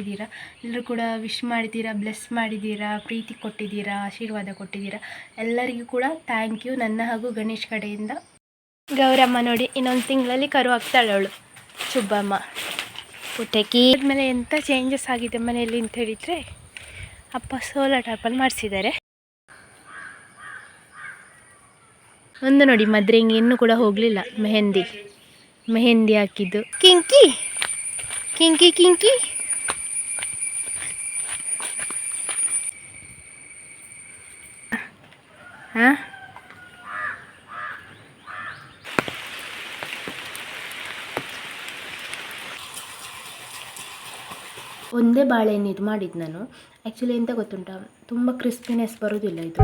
ಇದ್ದೀರಾ ಎಲ್ಲರೂ ಕೂಡ ವಿಶ್ ಮಾಡಿದ್ದೀರಾ ಬ್ಲೆಸ್ ಮಾಡಿದ್ದೀರಾ, ಪ್ರೀತಿ ಕೊಟ್ಟಿದ್ದೀರಾ, ಆಶೀರ್ವಾದ ಕೊಟ್ಟಿದ್ದೀರಾ? ಎಲ್ಲರಿಗೂ ಕೂಡ ಥ್ಯಾಂಕ್ ಯು ನನ್ನ ಹಾಗೂ ಗಣೇಶ್ ಕಡೆಯಿಂದ ಗೌರಮ್ಮ ನೋಡಿ, ಇನ್ನೊಂದು ತಿಂಗಳಲ್ಲಿ ಕರು ಆಗ್ತಾಳೆ ಅವಳು ಸುಬ್ಬಮ್ಮ ಪುಟಕಿ ಆದಮೇಲೆ ಎಂಥ ಚೇಂಜಸ್ ಆಗಿದೆ ಮನೆಯಲ್ಲಿ ಅಂತ ಹೇಳಿದರೆ, ಅಪ್ಪ ಸೋಲಾ ಟಾಪಲ್ಲಿ ಮಾಡಿಸಿದ್ದಾರೆ. ಒಂದು ನೋಡಿ ಮದ್ರೆಂಗೆ ಇನ್ನೂ ಕೂಡ ಹೋಗಲಿಲ್ಲ. ಮೆಹಂದಿ. ಮೆಹಂದಿ ಹಾಕಿದ್ದು. ಕಿಂಕಿ. ಕಿಂಕಿ ಕಿಂಕಿ. ಹಾಂ ಒಂದೇ ಬಾಳೆಹಣ್ಣು ಇದು ಮಾಡಿದ್ದು ನಾನು. ಆ್ಯಕ್ಚುಲಿ ಎಂತ ಗೊತ್ತುಂಟ? ತುಂಬ ಕ್ರಿಸ್ಪಿನೆಸ್ ಬರೋದಿಲ್ಲ ಇದು.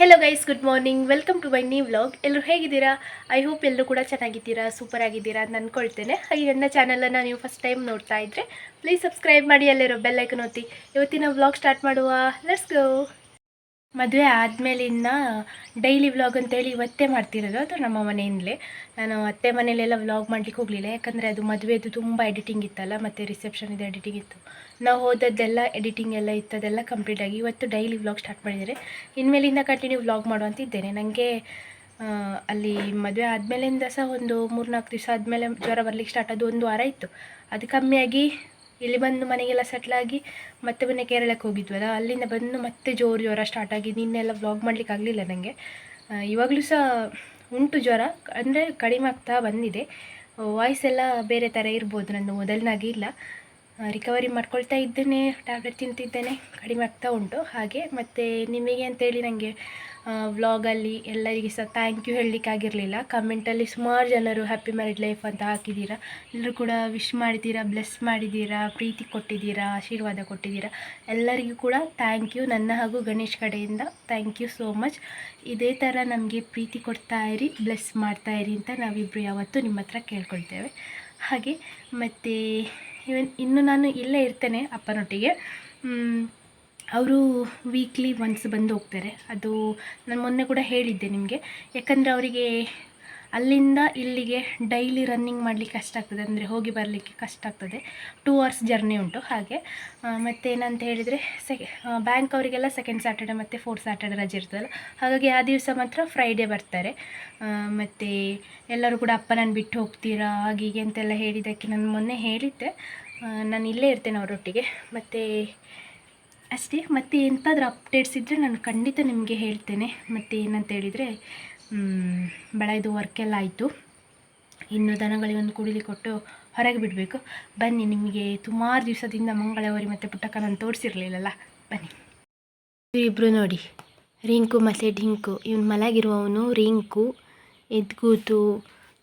Hello guys good morning welcome to my new vlog ಎಲ್ಲರೂ ಹೇಗಿದ್ದೀರಾ? ಐ ಹೋಪ್ ಎಲ್ಲರೂ ಕೂಡ ಚೆನ್ನಾಗಿದ್ದೀರಾ ಸೂಪರ್ ಆಗಿದ್ದೀರಾ ಅಂತ ಅಂದ್ಕೊಳ್ತೇನೆ ಹಾಗೆ ನನ್ನ ಚಾನಲನ್ನು ನೀವು ಫಸ್ಟ್ ಟೈಮ್ ನೋಡ್ತಾ ಇದ್ದರೆ ಪ್ಲೀಸ್ ಸಬ್ಸ್ಕ್ರೈಬ್ ಮಾಡಿ, ಅಲ್ಲಿರೋ ಬೆಲ್ಲೈಕನ್ ಒತ್ತಿ. ಇವತ್ತಿನ ವ್ಲಾಗ್ ಸ್ಟಾರ್ಟ್ ಮಾಡುವ. ಲೆಟ್ಸ್ ಗೋ ಮದುವೆ ಆದಮೇಲಿಂದ ಡೈಲಿ ವ್ಲಾಗ್ ಅಂತೇಳಿ ಇವತ್ತೇ ಮಾಡ್ತಿರೋದು, ಅದು ನಮ್ಮ ಮನೆಯಿಂದಲೇ. ನಾನು ಅತ್ತೆ ಮನೇಲೆಲ್ಲ ವ್ಲಾಗ್ ಮಾಡ್ಲಿಕ್ಕೆ ಹೋಗಲಿಲ್ಲ, ಯಾಕಂದರೆ ಅದು ಮದುವೆದು ತುಂಬ ಎಡಿಟಿಂಗ್ ಇತ್ತಲ್ಲ, ಮತ್ತು ರಿಸೆಪ್ಷನ್ ಇದು ಎಡಿಟಿಂಗ್ ಇತ್ತು. ನಾವು ಹೋದದ್ದೆಲ್ಲ ಎಡಿಟಿಂಗ್ ಎಲ್ಲ ಇತ್ತು, ಅದೆಲ್ಲ ಕಂಪ್ಲೀಟ್ ಆಗಿ ಇವತ್ತು ಡೈಲಿ ವ್ಲಾಗ್ ಸ್ಟಾರ್ಟ್ ಮಾಡಿದರೆ ಇನ್ಮೇಲಿಂದ ಕಂಟಿನ್ಯೂ ವ್ಲಾಗ್ ಮಾಡುವಂತಿದ್ದೇನೆ ನನಗೆ ಅಲ್ಲಿ ಮದುವೆ ಆದಮೇಲಿಂದ ಸಹ ಒಂದು ಮೂರ್ನಾಲ್ಕು ದಿವಸ ಆದಮೇಲೆ ಜ್ವರ ಬರಲಿಕ್ಕೆ ಸ್ಟಾರ್ಟ್ ಅದು ಒಂದು ವಾರ ಇತ್ತು. ಅದು ಕಮ್ಮಿಯಾಗಿ ಇಲ್ಲಿ ಬಂದು ಮನೆಗೆಲ್ಲ ಸೆಟ್ಲಾಗಿ ಮತ್ತೆ ಮೊನ್ನೆ ಕೇರಳಕ್ಕೆ ಹೋಗಿದ್ವಲ್ಲ, ಅಲ್ಲಿಂದ ಬಂದು ಮತ್ತೆ ಜೋರು ಜ್ವರ ಸ್ಟಾರ್ಟ್ ಆಗಿ ನಿನ್ನೆಲ್ಲ ವ್ಲಾಗ್ ಮಾಡ್ಲಿಕ್ಕೆ ಆಗಲಿಲ್ಲ ನನಗೆ ಇವಾಗಲೂ ಸಹ ಉಂಟು ಜ್ವರ, ಅಂದರೆ ಕಡಿಮೆ ಆಗ್ತಾ ಬಂದಿದೆ. ವಾಯ್ಸ್ ಎಲ್ಲ ಬೇರೆ ಥರ ಇರ್ಬೋದು ನನ್ನ ಮೊದಲಿನಾಗಿ ಇಲ್ಲ. ರಿಕವರಿ ಮಾಡ್ಕೊಳ್ತಾ ಇದ್ದೇನೆ ಟ್ಯಾಬ್ಲೆಟ್ ತಿಂತಿದ್ದೇನೆ, ಕಡಿಮೆ ಆಗ್ತಾ ಉಂಟು. ಹಾಗೆ ಮತ್ತು ನಿಮಗೆ ಅಂತೇಳಿ ನನಗೆ ವ್ಲಾಗಲ್ಲಿ ಎಲ್ಲರಿಗೆ ಸಹ ಥ್ಯಾಂಕ್ ಯು ಹೇಳಲಿಕ್ಕಾಗಿರಲಿಲ್ಲ. ಕಮೆಂಟಲ್ಲಿ ಸುಮಾರು ಜನರು ಹ್ಯಾಪಿ ಮ್ಯಾರಿಡ್ ಲೈಫ್ ಅಂತ ಹಾಕಿದ್ದೀರಾ ಎಲ್ಲರೂ ಕೂಡ ವಿಶ್ ಮಾಡಿದ್ದೀರಾ ಬ್ಲೆಸ್ ಮಾಡಿದ್ದೀರಾ ಪ್ರೀತಿ ಕೊಟ್ಟಿದ್ದೀರಾ ಆಶೀರ್ವಾದ ಕೊಟ್ಟಿದ್ದೀರಾ ಎಲ್ಲರಿಗೂ ಕೂಡ ಥ್ಯಾಂಕ್ ಯು ನನ್ನ ಹಾಗೂ ಗಣೇಶ್ ಕಡೆಯಿಂದ ಥ್ಯಾಂಕ್ ಯು ಸೋ ಮಚ್ ಇದೇ ಥರ ನಮಗೆ ಪ್ರೀತಿ ಕೊಡ್ತಾ ಇರಿ ಬ್ಲೆಸ್ ಮಾಡ್ತಾ ಇರಿ ಅಂತ ನಾವಿಬ್ಬರು ಯಾವತ್ತೂ ನಿಮ್ಮ ಹತ್ರ ಕೇಳ್ಕೊಳ್ತೇವೆ. ಹಾಗೆ, ಮತ್ತು ಇವನ್ ಇನ್ನು ನಾನು ಇಲ್ಲೇ ಇರ್ತೇನೆ ಅಪ್ಪನೊಟ್ಟಿಗೆ. ಅವರು ವೀಕ್ಲಿ ಒನ್ಸ್ ಬಂದು ಹೋಗ್ತಾರೆ. ಅದು ನಾನು ಮೊನ್ನೆ ಕೂಡ ಹೇಳಿದ್ದೆ ನಿಮಗೆ. ಯಾಕಂದರೆ ಅವರಿಗೆ ಅಲ್ಲಿಂದ ಇಲ್ಲಿಗೆ ಡೈಲಿ ರನ್ನಿಂಗ್ ಮಾಡಲಿಕ್ಕೆ ಕಷ್ಟ ಆಗ್ತದೆ. ಅಂದರೆ ಹೋಗಿ ಬರಲಿಕ್ಕೆ ಕಷ್ಟ ಆಗ್ತದೆ. ಟೂ ಅವರ್ಸ್ ಜರ್ನಿ ಉಂಟು ಹಾಗೆ. ಮತ್ತು ಏನಂತ ಹೇಳಿದರೆ ಸೆಕೆ ಬ್ಯಾಂಕ್ ಅವರಿಗೆಲ್ಲ ಸೆಕೆಂಡ್ ಸ್ಯಾಟರ್ಡೆ ಮತ್ತು ಫೋರ್ತ್ ಸ್ಯಾಟರ್ಡೆ ರಜೆ ಇರ್ತದಲ್ಲ. ಹಾಗಾಗಿ ಆ ದಿವಸ ಮಾತ್ರ ಫ್ರೈಡೇ ಬರ್ತಾರೆ. ಮತ್ತು ಎಲ್ಲರೂ ಕೂಡ ಅಪ್ಪ, ನಾನು ಬಿಟ್ಟು ಹೋಗ್ತೀರಾ? ಹಾಗೀಗೆ ಹೀಗೆ ಅಂತೆಲ್ಲ ಹೇಳಿದ್ದಕ್ಕೆ ನಾನು ಮೊನ್ನೆ ಹೇಳಿದ್ದೆ. ನಾನು ಇಲ್ಲೇ ಇರ್ತೇನೆ ಅವರೊಟ್ಟಿಗೆ. ಮತ್ತು ಅಷ್ಟೇ, ಮತ್ತು ಎಂಥಾದ್ರೂ ಅಪ್ಡೇಟ್ಸ್ ಇದ್ದರೆ ನಾನು ಖಂಡಿತ ನಿಮಗೆ ಹೇಳ್ತೇನೆ. ಮತ್ತು ಏನಂತ ಹೇಳಿದರೆ ಬೆಳೆದು ವರ್ಕೆಲ್ಲ ಆಯಿತು. ಇನ್ನು ದನಗಳಿಗೊಂದು ಕುಡಿಲಿ ಕೊಟ್ಟು ಹೊರಗೆ ಬಿಡಬೇಕು. ಬನ್ನಿ, ನಿಮಗೆ ಸುಮಾರು ದಿವಸದಿಂದ ಮಂಗಳವರಿ ಮತ್ತು ಪುಟ್ಟಕ್ಕ ನಾನು ತೋರಿಸಿರಲಿಲ್ಲಲ್ಲ. ಬನ್ನಿ. ಇಬ್ಬರು ನೋಡಿ. ರಿಂಕು ಮತ್ತು ಡಿಂಕು ಇವನು ಮಲಗಿರುವವನು ರಿಂಕು ಎದ್ದು ಕೂತು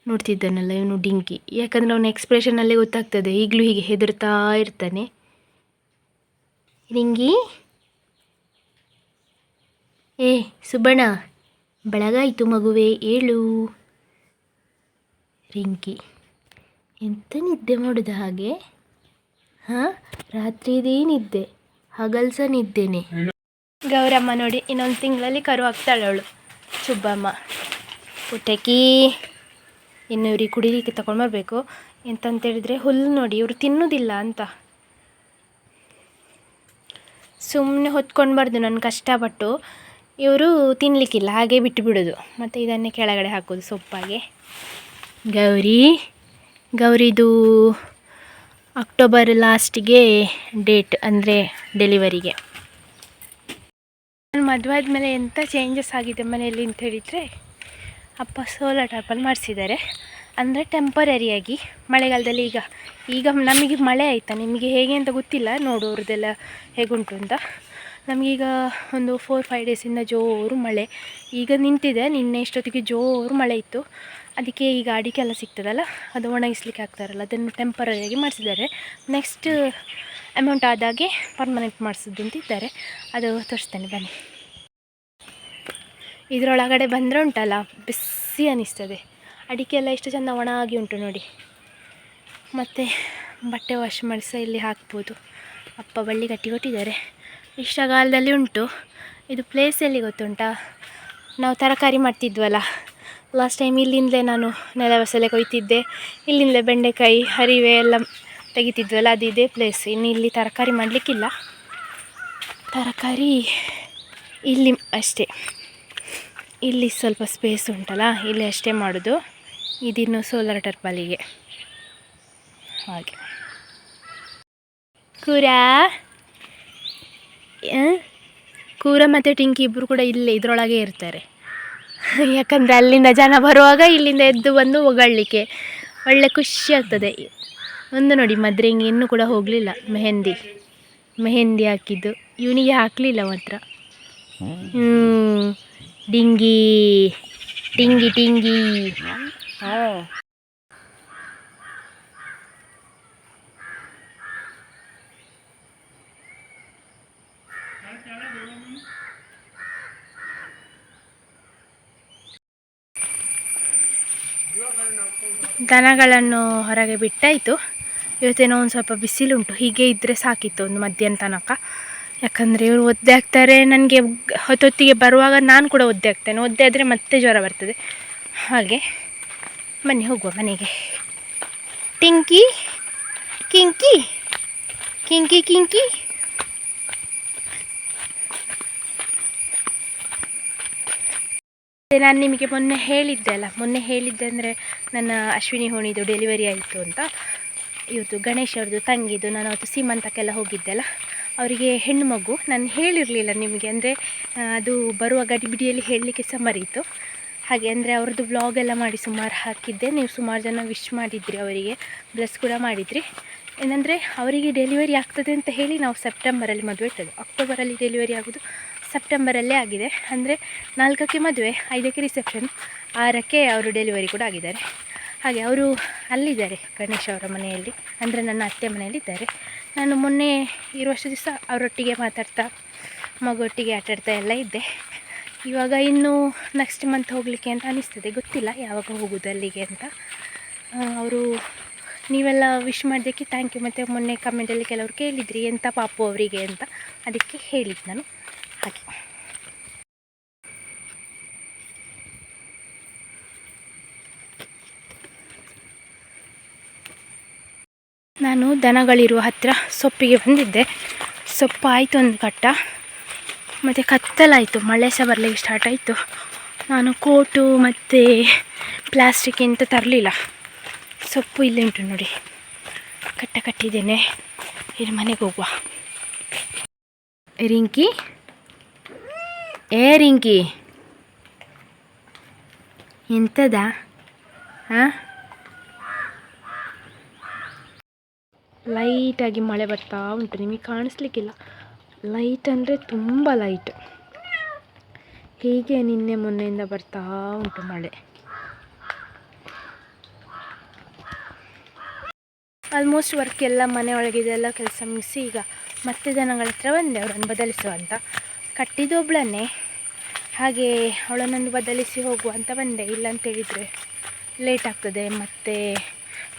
ನೋಡ್ತಿದ್ದಾನಲ್ಲ ಇವನು ಡಿಂಕಿ. ಯಾಕಂದರೆ ಅವನ ಎಕ್ಸ್ಪ್ರೆಷನಲ್ಲೇ ಗೊತ್ತಾಗ್ತದೆ. ಈಗಲೂ ಹೀಗೆ ಹೆದರ್ತಾ ಇರ್ತಾನೆ. ರಿಂಗಿ? ಏ, ಸುಬ್ಬಣ್ಣ, ಬೆಳಗಾಯಿತು ಮಗುವೆ, ಏಳು. ರಿಂಕಿ, ಎಂತ ನಿದ್ದೆ ಮಾಡುದ ಹಾಗೆ? ಹಾಂ, ರಾತ್ರಿದೇ ನಿದ್ದೆ, ಹಗಲ್ಸ ನಿದ್ದೇನೆ. ಗೌರಮ್ಮ ನೋಡಿ, ಇನ್ನೊಂದು ತಿಂಗಳಲ್ಲಿ ಕರು ಆಗ್ತಾಳೆ ಅವಳು ಸುಬ್ಬಮ್ಮ ಪುಟಕಿ ಇನ್ನು ಇವ್ರಿಗೆ ಕುಡಿಲಿಕ್ಕೆ ತಗೊಂಡ್ಬರ್ಬೇಕು ಎಂತಂತೇಳಿದರೆ ಹುಲ್ಲು ನೋಡಿ, ಇವರು ತಿನ್ನೋದಿಲ್ಲ ಅಂತ. ಸುಮ್ಮನೆ ಹೊತ್ಕೊಂಡ್ಬಾರ್ದು, ನಾನು ಕಷ್ಟಪಟ್ಟು. ಇವರು ತಿನ್ನಲಿಕ್ಕಿಲ್ಲ ಹಾಗೆ ಬಿಟ್ಟು ಬಿಡೋದು ಮತ್ತು ಇದನ್ನೇ ಕೆಳಗಡೆ ಹಾಕೋದು ಸೊಪ್ಪಾಗೆ. ಗೌರಿ, ಗೌರಿದು ಅಕ್ಟೋಬರ್ ಲಾಸ್ಟಿಗೆ ಡೇಟ್ ಅಂದರೆ ಡೆಲಿವರಿಗೆ. ನಾನು ಮದುವೆ ಆದಮೇಲೆ ಎಂಥ ಚೇಂಜಸ್ ಆಗಿದೆ ಮನೆಯಲ್ಲಿ ಅಂತ ಹೇಳಿದರೆ, ಅಪ್ಪ ಸೋಲಾರ್ ಟಾಪಲ್ಲಿ ಮಾಡಿಸಿದ್ದಾರೆ. ಅಂದರೆ ಟೆಂಪರರಿಯಾಗಿ ಮಳೆಗಾಲದಲ್ಲಿ ಈಗ ಈಗ ನಮಗೆ ಮಳೆ ಆಯಿತಾ? ನಿಮಗೆ ಹೇಗೆ ಅಂತ ಗೊತ್ತಿಲ್ಲ ನೋಡೋರದೆಲ್ಲ ಹೇಗುಂಟು ಅಂತ. ನಮಗೀಗ ಒಂದು ಫೋರ್ ಫೈವ್ ಡೇಸಿಂದ ಜೋರು ಮಳೆ. ಈಗ ನಿಂತಿದೆ, ನಿನ್ನೆ ಇಷ್ಟೊತ್ತಿಗೆ ಜೋರು ಮಳೆ ಇತ್ತು. ಅದಕ್ಕೆ ಈಗ ಅಡಿಕೆ ಎಲ್ಲ ಸಿಗ್ತದಲ್ಲ, ಅದು ಒಣಗಿಸ್ಲಿಕ್ಕೆ ಆಗ್ತಾರಲ್ಲ ಅದನ್ನು ಟೆಂಪರರಿಯಾಗಿ ಮಾಡಿಸಿದ್ದಾರೆ. ನೆಕ್ಸ್ಟ್ ಅಮೌಂಟ್ ಆದಾಗೆ ಪರ್ಮನೆಂಟ್ ಮಾಡಿಸಿದ್ದು ಅಂತ ಇದ್ದಾರೆ. ಅದು ತೋರಿಸ್ತೇನೆ, ಬನ್ನಿ. ಇದರೊಳಗಡೆ ಬಂದರೆ ಉಂಟಲ್ಲ, ಬಿಸಿ ಅನ್ನಿಸ್ತದೆ ಅಡಿಕೆ ಎಲ್ಲ ಎಷ್ಟು ಚೆಂದ ಒಣಗಿ ಉಂಟು ನೋಡಿ. ಮತ್ತು ಬಟ್ಟೆ ವಾಶ್ ಮಾಡಿಸ ಇಲ್ಲಿ ಹಾಕ್ಬೋದು. ಅಪ್ಪ ಬಳ್ಳಿ ಕಟ್ಟಿ ಕೊಟ್ಟಿದ್ದಾರೆ ಇಷ್ಟಗಾಲದಲ್ಲಿ ಉಂಟು. ಇದು ಪ್ಲೇಸ್ ಎಲ್ಲಿ ಗೊತ್ತುಂಟಾ? ನಾವು ತರಕಾರಿ ಮಾಡ್ತಿದ್ವಲ್ಲ. ಲಾಸ್ಟ್ ಟೈಮ್ ಇಲ್ಲಿಂದಲೇ ನಾನು ನೆಲವಸಲೆ ಕೊಯ್ತಿದ್ದೆ. ಇಲ್ಲಿಂದಲೇ ಬೆಂಡೆಕಾಯಿ, ಹರಿವೆ ಎಲ್ಲ ತೆಗಿತಿದ್ವಲ್ಲ, ಅದು ಇದೇ ಪ್ಲೇಸ್ ಇನ್ನು ಇಲ್ಲಿ ತರಕಾರಿ ಮಾಡಲಿಕ್ಕಿಲ್ಲ. ತರಕಾರಿ ಇಲ್ಲಿ ಅಷ್ಟೇ. ಇಲ್ಲಿ ಸ್ವಲ್ಪ ಸ್ಪೇಸ್ ಉಂಟಲ್ಲ, ಇಲ್ಲಿ ಅಷ್ಟೇ ಮಾಡೋದು. ಇದಿನ್ನು ಸೋಲಾರ್ ಟರ್ಪಲಿಗೆ ಹಾಗೆ. ಕೂರ? ಕೂರ ಮತ್ತು ಟಿಂಕಿ ಇಬ್ಬರು ಕೂಡ ಇಲ್ಲೇ ಇದರೊಳಗೆ ಇರ್ತಾರೆ. ಯಾಕಂದರೆ ಅಲ್ಲಿಂದ ಜನ ಬರುವಾಗ ಇಲ್ಲಿಂದ ಎದ್ದು ಬಂದು ಒಗಳ್ಲಿಕ್ಕೆ ಒಳ್ಳೆ ಖುಷಿ ಆಗ್ತದೆ. ಒಂದು ನೋಡಿ ಮದ್ರೆಂಗಿ ಇನ್ನೂ ಕೂಡ ಹೋಗಲಿಲ್ಲ ಮೆಹಂದಿ. ಮೆಹಂದಿ ಹಾಕಿದ್ದು. ಇವನಿಗೆ ಹಾಕಲಿಲ್ಲ ಮಾತ್ರ. ಹ್ಞೂ ಡಿಂಗಿ. ಟಿಂಗಿ ಟಿಂಗಿ. ದನಗಳನ್ನು ಹೊರಗೆ ಬಿಟ್ಟಾಯಿತು. ಇವತ್ತೇನೋ ಒಂದು ಸ್ವಲ್ಪ ಬಿಸಿಲುಂಟು. ಹೀಗೆ ಇದ್ದರೆ ಸಾಕಿತ್ತು ಒಂದು ಮಧ್ಯಾಹ್ನ ತನಕ. ಯಾಕಂದರೆ ಇವರು ಒದ್ದೆ ಆಗ್ತಾರೆ. ನನಗೆ ಹೊತ್ತೊತ್ತಿಗೆ ಬರುವಾಗ ನಾನು ಕೂಡ ಒದ್ದೆ ಆಗ್ತೇನೆ. ಒದ್ದೆ ಆದರೆ ಮತ್ತೆ ಜ್ವರ ಬರ್ತದೆ. ಹಾಗೆ. ಬನ್ನಿ ಹೋಗುವ ಮನೆಗೆ. ಟಿಂಕಿ, ಕಿಂಕಿ ಕಿಂಕಿ ಕಿಂಕಿ. ನಾನು ನಿಮಗೆ ಮೊನ್ನೆ ಹೇಳಿದ್ದೆ ಅಲ್ಲ, ಮೊನ್ನೆ ಹೇಳಿದ್ದೆ ಅಂದರೆ ನನ್ನ ಅಶ್ವಿನಿ ಹೋಣಿದು ಡೆಲಿವರಿ ಆಯಿತು ಅಂತ. ಇವತ್ತು ಗಣೇಶ್ ಅವ್ರದ್ದು ತಂಗಿದು, ನಾನು ಅವತ್ತು ಸೀಮಂತಕ್ಕೆಲ್ಲ ಹೋಗಿದ್ದೆ ಅಲ್ಲ. ಅವರಿಗೆ ಹೆಣ್ಣು ಮಗು, ನಾನು ಹೇಳಿರಲಿಲ್ಲ ನಿಮಗೆ ಅಂದರೆ ಅದು ಬರುವ ಗಡಿಬಿಡಿಯಲ್ಲಿ ಹೇಳಲಿಕ್ಕೆ ಸಹ ಮರೀತು. ಹಾಗೆ ಅಂದರೆ ಅವ್ರದ್ದು ವ್ಲಾಗ್ ಎಲ್ಲ ಮಾಡಿ ಸುಮಾರು ಹಾಕಿದ್ದೆ. ನೀವು ಸುಮಾರು ಜನ ವಿಶ್ ಮಾಡಿದ್ರಿ ಅವರಿಗೆ. ಬ್ಲೆಸ್ ಕೂಡ ಮಾಡಿದ್ರಿ. ಏನಂದರೆ ಅವರಿಗೆ ಡೆಲಿವರಿ ಆಗ್ತದೆ ಅಂತ ಹೇಳಿ ನಾವು ಸೆಪ್ಟೆಂಬರಲ್ಲಿ ಮದುವೆ ಇಟ್ಟದ್ದು. ಅಕ್ಟೋಬರಲ್ಲಿ ಡೆಲಿವರಿ ಆಗೋದು ಸೆಪ್ಟೆಂಬರಲ್ಲೇ ಆಗಿದೆ. ಅಂದರೆ ನಾಲ್ಕಕ್ಕೆ ಮದುವೆ, ಐದಕ್ಕೆ ರಿಸೆಪ್ಷನ್ ಆರಕ್ಕೆ ಅವರು ಡೆಲಿವರಿ ಕೂಡ ಆಗಿದ್ದಾರೆ. ಹಾಗೆ ಅವರು ಅಲ್ಲಿದ್ದಾರೆ ಗಣೇಶ್ ಅವರ ಮನೆಯಲ್ಲಿ. ಅಂದರೆ ನನ್ನ ಅತ್ತೆ ಮನೆಯಲ್ಲಿದ್ದಾರೆ ನಾನು ಮೊನ್ನೆ ಇರುವಷ್ಟು ದಿವಸ ಅವರೊಟ್ಟಿಗೆ ಮಾತಾಡ್ತಾ ಮಗೊಟ್ಟಿಗೆ ಆಟಾಡ್ತಾ ಎಲ್ಲ ಇದ್ದೆ. ಇವಾಗ ಇನ್ನು ನೆಕ್ಸ್ಟ್ ಮಂತ್ ಹೋಗಲಿಕ್ಕೆ ಅಂತ ಅನಿಸ್ತದೆ. ಗೊತ್ತಿಲ್ಲ ಯಾವಾಗ ಹೋಗೋದು, ಅಲ್ಲಿಗೆ ಅಂತ. ಅವರು ನೀವೆಲ್ಲ ವಿಶ್ ಮಾಡೋದಕ್ಕೆ ಥ್ಯಾಂಕ್ ಯು ಮತ್ತು ಮೊನ್ನೆ ಕಮೆಂಟಲ್ಲಿ ಕೆಲವರು ಕೇಳಿದ್ರಿ ಎಂಥ ಪಾಪು ಅವರಿಗೆ ಅಂತ. ಅದಕ್ಕೆ ಹೇಳಿದ್ದು ನಾನು. ಹಾಗೆ. ನಾನು ದನಗಳಿರುವ ಹತ್ತಿರ ಸೊಪ್ಪಿಗೆ ಬಂದಿದ್ದೆ. ಸೊಪ್ಪು ಆಯಿತು ಒಂದು ಕಟ್ಟ. ಮತ್ತು ಕತ್ತಲಾಯಿತು. ಮಳೆ ಸಹ ಬರಲಿಕ್ಕೆ ಸ್ಟಾರ್ಟ್ ಆಯಿತು. ನಾನು ಕೋಟು ಮತ್ತು ಪ್ಲಾಸ್ಟಿಕ್ ಎಂತ ತರಲಿಲ್ಲ. ಸೊಪ್ಪು ಇಲ್ಲೇ ಉಂಟು ನೋಡಿ. ಕಟ್ಟ ಕಟ್ಟಿದ್ದೇನೆ. ಇನ್ನು ಮನೆಗೆ ಹೋಗುವ. ರಿಂಕಿ? ಏ ರಿಂಕಿ? ಎಂಥದ ಹಾಂ ಲೈಟಾಗಿ ಮಳೆ ಬರ್ತಾ ಉಂಟು. ನಿಮಗೆ ಕಾಣಿಸ್ಲಿಕ್ಕಿಲ್ಲ. ಲೈಟ್ ಅಂದರೆ ತುಂಬ ಲೈಟ್ ಹೀಗೆ ನಿನ್ನೆ ಮೊನ್ನೆಯಿಂದ ಬರ್ತಾ ಉಂಟು ಮಳೆ. ಆಲ್ಮೋಸ್ಟ್ ವರ್ಕ್ ಎಲ್ಲ ಮನೆ ಒಳಗಿದೆಲ್ಲ ಕೆಲಸ ಮುಗಿಸಿ ಈಗ ಮತ್ತೆ ಜನಗಳ ಹತ್ರ ಬಂದೆ, ಅವರನ್ನು ಬದಲಿಸುವ ಅಂತ. ಕಟ್ಟಿದ್ದು ಒಬ್ಳನ್ನೇ ಹಾಗೆ ಅವಳನ್ನೊಂದು ಬದಲಿಸಿ ಹೋಗುವ ಅಂತ ಬಂದೆ. ಇಲ್ಲ ಅಂತ ಹೇಳಿದರೆ ಲೇಟ್ ಆಗ್ತದೆ, ಮತ್ತು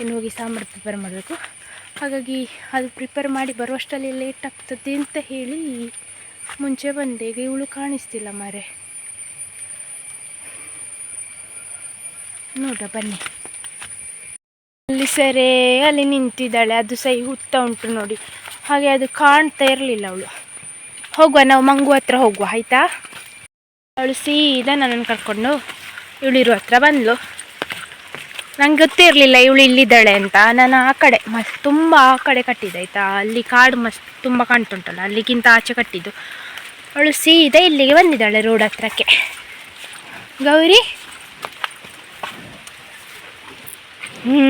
ಇನ್ನು ಹೋಗಿ ಸಾಂಬಾರು ಪ್ರಿಪೇರ್ ಮಾಡಬೇಕು ಹಾಗಾಗಿ ಅದು ಪ್ರಿಪೇರ್ ಮಾಡಿ ಬರುವಷ್ಟರಲ್ಲಿ ಲೇಟ್ ಆಗ್ತದೆ ಅಂತ ಹೇಳಿ ಮುಂಚೆ ಬಂದೆ. ಈಗ ಇವಳು ಕಾಣಿಸ್ತಿಲ್ಲ ಮಾರೆ. ನೋಡ ಬನ್ನಿ. ಅಲ್ಲಿ ಸರಿ, ಅಲ್ಲಿ ನಿಂತಿದ್ದಾಳೆ. ಅದು ಸೈ ಹುತ್ತ ಉಂಟು ನೋಡಿ. ಹಾಗೆ ಅದು ಕಾಣ್ತಾ ಇರಲಿಲ್ಲ ಅವಳು. ಹೋಗುವ, ನಾವು ಮಂಗು ಹತ್ರ ಹೋಗುವ, ಆಯ್ತಾ? ಅವಳು ಸೀದಾ ನನ್ನನ್ನು ಕರ್ಕೊಂಡು ಇವಳಿರೋ ಹತ್ರ, ಬಂದ್ಲು. ನಂಗೆ ಗೊತ್ತಿರಲಿಲ್ಲ ಇವಳು ಇಲ್ಲಿದ್ದಾಳೆ ಅಂತ. ನಾನು ಆ ಕಡೆ ಮಸ್ ತುಂಬ ಆ ಕಡೆ ಕಟ್ಟಿದ್ದೆ, ಆಯಿತಾ? ಅಲ್ಲಿ ಕಾಡು ಮಸ್ತ್ ತುಂಬ ಕಾಣ್ತುಂಟಲ್ಲ, ಅಲ್ಲಿಗಿಂತ ಆಚೆ ಕಟ್ಟಿದ್ದು. ಅವಳು ಸೀದಾ ಇಲ್ಲಿಗೆ ಬಂದಿದ್ದಾಳೆ ರೋಡ್ ಹತ್ರಕ್ಕೆ. ಗೌರಿ? ಹ್ಞೂ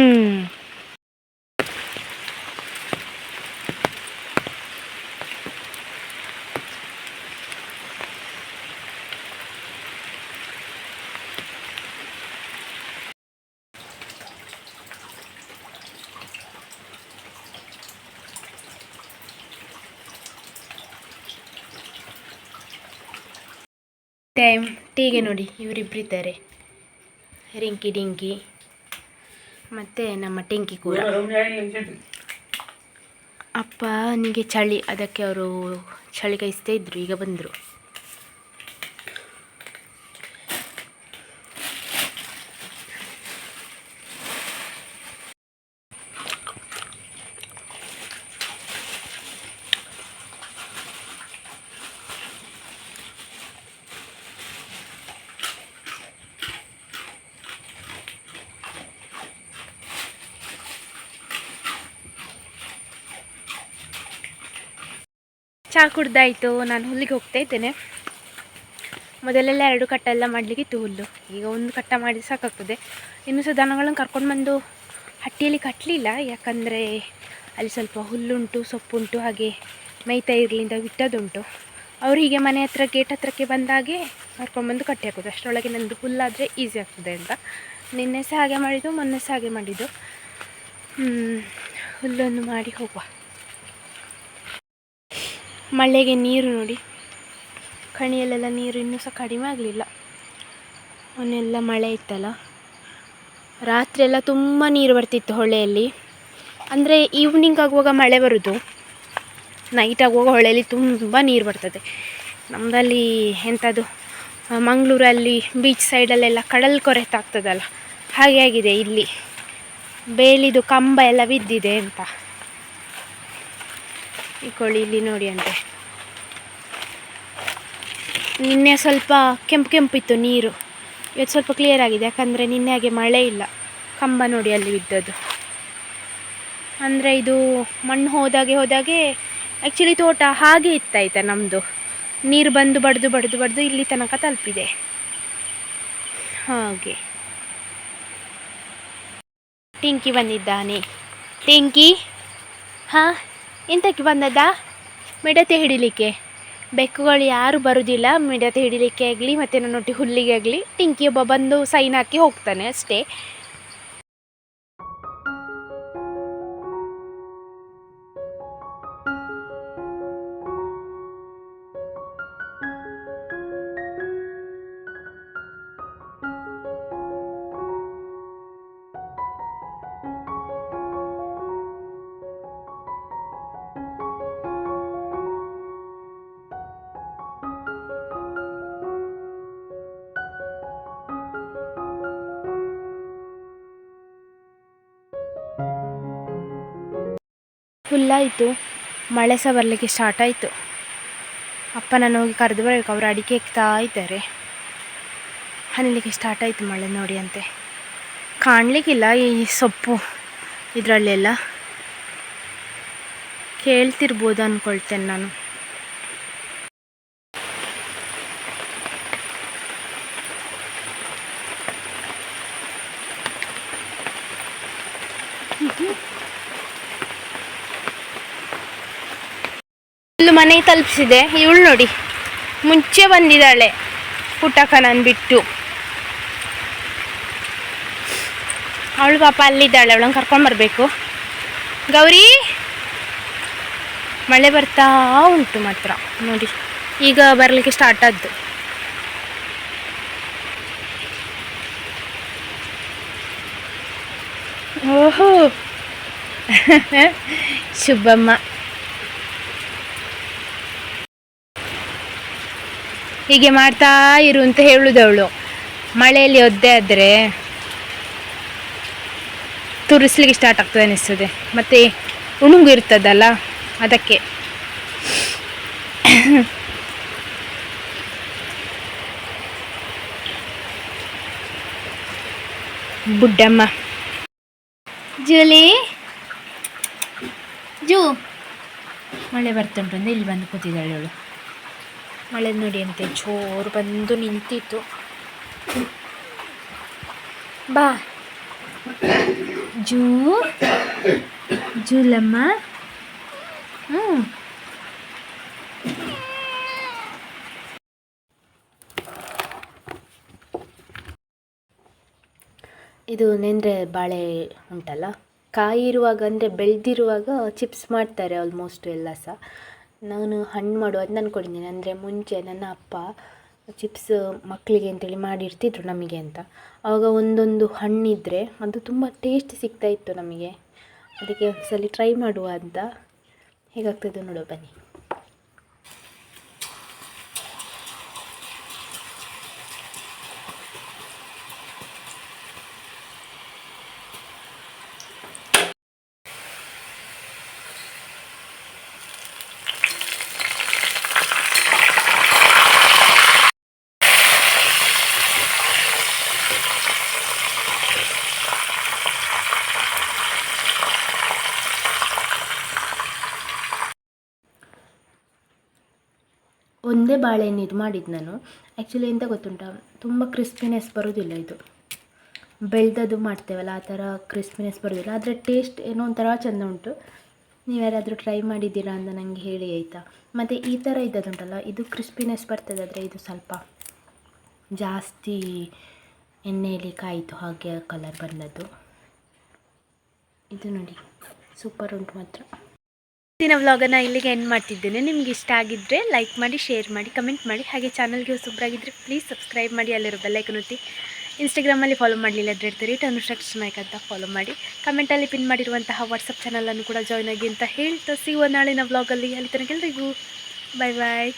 ಟೈಮ್ ಟೀಗೆ ನೋಡಿ ಇವರಿಬ್ಬರಿದ್ದಾರೆ ರಿಂಕಿ ಡಿಂಕಿ ಮತ್ತು ನಮ್ಮ ಟಿಂಕಿ ಕೂಡ. ಅಪ್ಪ ನಿಮಗೆ ಚಳಿ ಅದಕ್ಕೆ ಅವರು ಚಳಿ ಕಾಯಿಸ್ತಾ ಇದ್ದರು ಈಗ ಬಂದರು. ಚಹಾ ಕುಡ್ದಾಯಿತು, ನಾನು ಹುಲ್ಲಿಗೆ ಹೋಗ್ತಾ ಇದ್ದೇನೆ. ಮೊದಲೆಲ್ಲ ಎರಡು ಕಟ್ಟೆಲ್ಲ ಮಾಡಲಿಕ್ಕಿತ್ತು ಹುಲ್ಲು. ಈಗ ಒಂದು ಕಟ್ಟ ಮಾಡಿ ಸಾಕಾಗ್ತದೆ. ಇನ್ನು ಸಹ ದನಗಳನ್ನು ಕರ್ಕೊಂಡು ಬಂದು ಹಟ್ಟಿಯಲ್ಲಿ ಕಟ್ಟಲಿಲ್ಲ ಯಾಕಂದರೆ ಅಲ್ಲಿ ಸ್ವಲ್ಪ ಹುಲ್ಲುಂಟು, ಸೊಪ್ಪುಂಟು, ಹಾಗೆ ಮೈತ ಇರಲಿಂದ ಬಿಟ್ಟದುಂಟು ಅವರು ಹೀಗೆ ಮನೆ ಹತ್ರ, ಗೇಟ್ ಹತ್ರಕ್ಕೆ ಬಂದಾಗೆ ಕರ್ಕೊಂಡ್ಬಂದು ಕಟ್ಟಿ ಹಾಕೋದು. ಅಷ್ಟರೊಳಗೆ ನಂದು ಹುಲ್ಲಾದರೆ ಈಸಿ ಆಗ್ತದೆ ಅಂತ. ನಿನ್ನೆ ಸಹ ಹಾಗೆ ಮಾಡಿದ್ದು, ಮೊನ್ನೆ ಸಹ ಹಾಗೆ ಮಾಡಿದ್ದು. ಹುಲ್ಲನ್ನು ಮಾಡಿ ಹೋಗುವ. ಮಳೆಗೆ ನೀರು ನೋಡಿ. ಕಣಿಯಲ್ಲೆಲ್ಲ ನೀರು ಇನ್ನೂ ಸಹ ಕಡಿಮೆ ಆಗಲಿಲ್ಲ. ಅವನ್ನೆಲ್ಲ ಮಳೆ ಇತ್ತಲ್ಲ. ರಾತ್ರಿ ಎಲ್ಲ ತುಂಬ ನೀರು ಬರ್ತಿತ್ತು ಹೊಳೆಯಲ್ಲಿ. ಅಂದರೆ ಈವ್ನಿಂಗ್ ಆಗುವಾಗ ಮಳೆ ಬರೋದು. ನೈಟ್ ಆಗುವಾಗ ಹೊಳೆಯಲ್ಲಿ ತುಂಬ ನೀರು ಬರ್ತದೆ. ನಮ್ಮದಲ್ಲಿ ಎಂಥದ್ದು ಮಂಗಳೂರಲ್ಲಿ ಬೀಚ್ ಸೈಡಲ್ಲೆಲ್ಲ ಕಡಲ್ ಕೊರೆತ ಆಗ್ತದಲ್ಲ ಹಾಗೆ ಆಗಿದೆ ಇಲ್ಲಿ. ಬೇಲಿದು ಕಂಬ ಎಲ್ಲ ಬಿದ್ದಿದೆ ಅಂತ. ಕೋಳಿ ಇಲ್ಲಿ ನೋಡಿ ಅಂತೆ. ನಿನ್ನೆ ಸ್ವಲ್ಪ ಕೆಂಪು ಕೆಂಪಿತ್ತು ನೀರು. ಇವತ್ತು ಸ್ವಲ್ಪ ಕ್ಲಿಯರ್ ಆಗಿದೆ, ಯಾಕಂದರೆ ನಿನ್ನೆ ಹಾಗೆ ಮಳೆ ಇಲ್ಲ. ಕಂಬ ನೋಡಿ ಅಲ್ಲಿ ಬಿದ್ದದ್ದು. ಅಂದರೆ ಇದು ಮಣ್ಣು ಹೋದಾಗೆ ಹೋದಾಗೆ ಆ್ಯಕ್ಚುಲಿ ತೋಟ ಹಾಗೆ ಇತ್ತಾಯ್ತಾ ನಮ್ಮದು ನೀರು ಬಂದು ಬಡಿದು ಬಡಿದು ಬಡಿದು ಇಲ್ಲಿ ತನಕ ತಲುಪಿದೆ. ಹಾಗೆ. ಟಿಂಕಿ ಬಂದಿದ್ದಾನೆ. ಟಿಂಕಿ ಹಾಂ? ಎಂತಕ್ಕೆ ಬಂದದ ಮಿಡತೆ ಹಿಡಿಲಿಕ್ಕೆ. ಬೆಕ್ಕುಗಳು ಯಾರು ಬರುವುದಿಲ್ಲ ಮಿಡತೆ ಹಿಡಿಲಿಕ್ಕೆ ಆಗಲಿ, ಮತ್ತು ನನ್ನೊಟ್ಟಿ ಹುಲ್ಲಿಗೆ ಆಗಲಿ ಟಿಂಕಿ ಒಬ್ಬ ಬಂದು ಸೈನ್ ಹಾಕಿ ಹೋಗ್ತಾನೆ ಅಷ್ಟೇ. ಫುಲ್ಲಾಯಿತು ಮಳೆ ಸಹ ಬರಲಿಕ್ಕೆ ಸ್ಟಾರ್ಟ್ ಆಯಿತು ಅಪ್ಪ ನಾನು ಹೋಗಿ ಕರೆದು ಬರಬೇಕು ಅವರು ಅಡಿಕೆ ಎಕ್ತಾ ಇದ್ದಾರೆ ಹನಿಲಿಕ್ಕೆ ಸ್ಟಾರ್ಟ್ ಆಯಿತು ಮಳೆ ನೋಡಿ ಅಂತೆ ಕಾಣಲಿಕ್ಕಿಲ್ಲ ಈ ಸೊಪ್ಪು ಇದರಲ್ಲೆಲ್ಲ ಕೇಳ್ತಿರ್ಬೋದು ಅಂದ್ಕೊಳ್ತೇನೆ ನಾನು ಇಲ್ಲಿ ಮನೆ ತಲುಪಿಸಿದೆ. ಇವಳು ನೋಡಿ. ಮುಂಚೆ ಬಂದಿದ್ದಾಳೆ ಪುಟ್ಟಕ್ಕನನ್ನು ಬಿಟ್ಟು ಅವಳು ಪಾಪ ಅಲ್ಲಿದ್ದಾಳೆ. ಅವಳನ್ನು ಕರ್ಕೊಂಡು ಬರಬೇಕು. ಗೌರಿ! ಮಳೆ ಬರ್ತಾ ಉಂಟು ಮಾತ್ರ. ನೋಡಿ, ಈಗ ಬರಲಿಕ್ಕೆ ಸ್ಟಾರ್ಟ್ ಆದ್ದು. ಓಹೋ! ಶುಭಮ್ಮ. ಹೀಗೆ ಮಾಡ್ತಾ ಇರು ಅಂತ ಹೇಳುದವಳು. ಮಳೆಯಲ್ಲಿ ಒದ್ದೆ ಆದರೆ ತುರಿಸ್ಲಿಕ್ಕೆ ಸ್ಟಾರ್ಟ್ ಆಗ್ತದೆ ಅನಿಸ್ತದೆ. ಮತ್ತು ಉಣುಂಗು ಇರ್ತದಲ್ಲ ಅದಕ್ಕೆ. ಬುಡ್ಡಮ್ಮ. ಜೂಲಿ. ಜೂ. ಮಳೆ ಬರ್ತುಂಟು ಅಂದರೆ ಇಲ್ಲಿ ಬಂದು ಕೂತಿದ್ದಾಳೆ ಅವಳು. ಮಳೆ ನೋಡಿ ಅಂತೆ, ಜೋರು ಬಂದು ನಿಂತಿತ್ತು. ಬಾ. ಜೂ. ಜೂಲಮ್ಮ. ಹ್ಞೂ ಇದು ನೆಂದರೆ ಬಾಳೆ ಉಂಟಲ್ಲ? ಕಾಯಿ ಇರುವಾಗ ಅಂದರೆ ಬೆಳೆದಿರುವಾಗ ಚಿಪ್ಸ್ ಮಾಡ್ತಾರೆ ಆಲ್ಮೋಸ್ಟ್ ಎಲ್ಲ ಸಹ. ನಾನು ಹಣ್ಣು ಮಾಡುವ ಅಂತ ಅಂದ್ಕೊಂಡಿದ್ದೀನಿ ಅಂದರೆ ಮುಂಚೆ ನನ್ನ ಅಪ್ಪ ಚಿಪ್ಸ್ ಮಕ್ಕಳಿಗೆ ಅಂತೇಳಿ ಮಾಡಿರ್ತಿದ್ರು ನಮಗೆ ಅಂತ. ಆವಾಗ ಒಂದೊಂದು ಹಣ್ಣಿದ್ರೆ ಅದು ತುಂಬ ಟೇಸ್ಟ್ ಸಿಗ್ತಾ ಇತ್ತು ನಮಗೆ. ಅದಕ್ಕೆ ಒಂದ್ಸಲ ಟ್ರೈ ಮಾಡುವ ಅಂತ ಹೇಗಾಗ್ತದೆ ನೋಡುವ ಬನ್ನಿ. ಒಂದೇ ಬಾಳೆಹಣ್ಣು ಇದು ಮಾಡಿದ್ದು ನಾನು. ಆ್ಯಕ್ಚುಲಿ ಎಂತ ಗೊತ್ತುಂಟಾ? ತುಂಬ ಕ್ರಿಸ್ಪಿನೆಸ್ ಬರೋದಿಲ್ಲ ಇದು. ಬೆಳೆದದ್ದು ಮಾಡ್ತೇವಲ್ಲ, ಆ ಥರ ಕ್ರಿಸ್ಪಿನೆಸ್ ಬರೋದಿಲ್ಲ. ಆದರೆ ಟೇಸ್ಟ್ ಏನೋ ಒಂಥರ ಚೆಂದ ಉಂಟು. ನೀವು ಯಾರಾದರೂ ಟ್ರೈ ಮಾಡಿದ್ದೀರಾ ಅಂತ ನನಗೆ ಹೇಳಿ ಆಯಿತಾ? ಮತ್ತು ಈ ಥರ ಇದ್ದದುಂಟಲ್ಲ ಇದು ಕ್ರಿಸ್ಪಿನೆಸ್ ಬರ್ತದೆ ಆದರೆ ಇದು ಸ್ವಲ್ಪ ಜಾಸ್ತಿ ಎಣ್ಣೆಯಲ್ಲಿ ಕಾಯಿತು ಹಾಗೆ ಕಲರ್ ಬಂದದ್ದು. ಇದು ನೋಡಿ ಸೂಪರ್ ಉಂಟು ಮಾತ್ರ. ಇವತ್ತಿನ ವ್ಲಾಗನ್ನು ಇಲ್ಲಿಗೆ ಎಂಡ್ ಮಾಡ್ತಿದ್ದೇನೆ. ನಿಮ್ಗೆ ಇಷ್ಟ ಆಗಿದ್ದರೆ ಲೈಕ್ ಮಾಡಿ ಶೇರ್ ಮಾಡಿ ಕಮೆಂಟ್ ಮಾಡಿ. ಹಾಗೆ ಚಾನಲ್ಗೆ ಹೊಸಬ್ರಾಗಿದ್ದರೆ ಪ್ಲೀಸ್ ಸಬ್ಸ್ಕ್ರೈಬ್ ಮಾಡಿ. ಅಲ್ಲಿರೋ ಬೆಲ್ಲೈಕನ್ ಒತ್ತಿ. ಇನ್ಸ್ಟಾಗ್ರಾಮಲ್ಲಿ ಫಾಲೋ ಮಾಡಲಿಲ್ಲ ಅಂದ್ರೆ ಇರ್ತೀರಿ ಅನುಷಾಕ್ಷ ನಾಯ್ಕ ಅಂತ ಫಾಲೋ ಮಾಡಿ. ಕಮೆಂಟಲ್ಲಿ ಪಿನ್ ಮಾಡಿರುವಂತಹ ವಾಟ್ಸಪ್ ಚಾನಲನ್ನು ಕೂಡ ಜಾಯ್ನ್ ಆಗಿ ಅಂತ ಹೇಳ್ತಾ. ಸಿಗುವ ನಾಳಿನ ವ್ಲಾಗಲ್ಲಿ ಅಲ್ಲಿ. ತನಕ ಎಲ್ರಿಗೂ ಬಾಯ್ ಬಾಯ್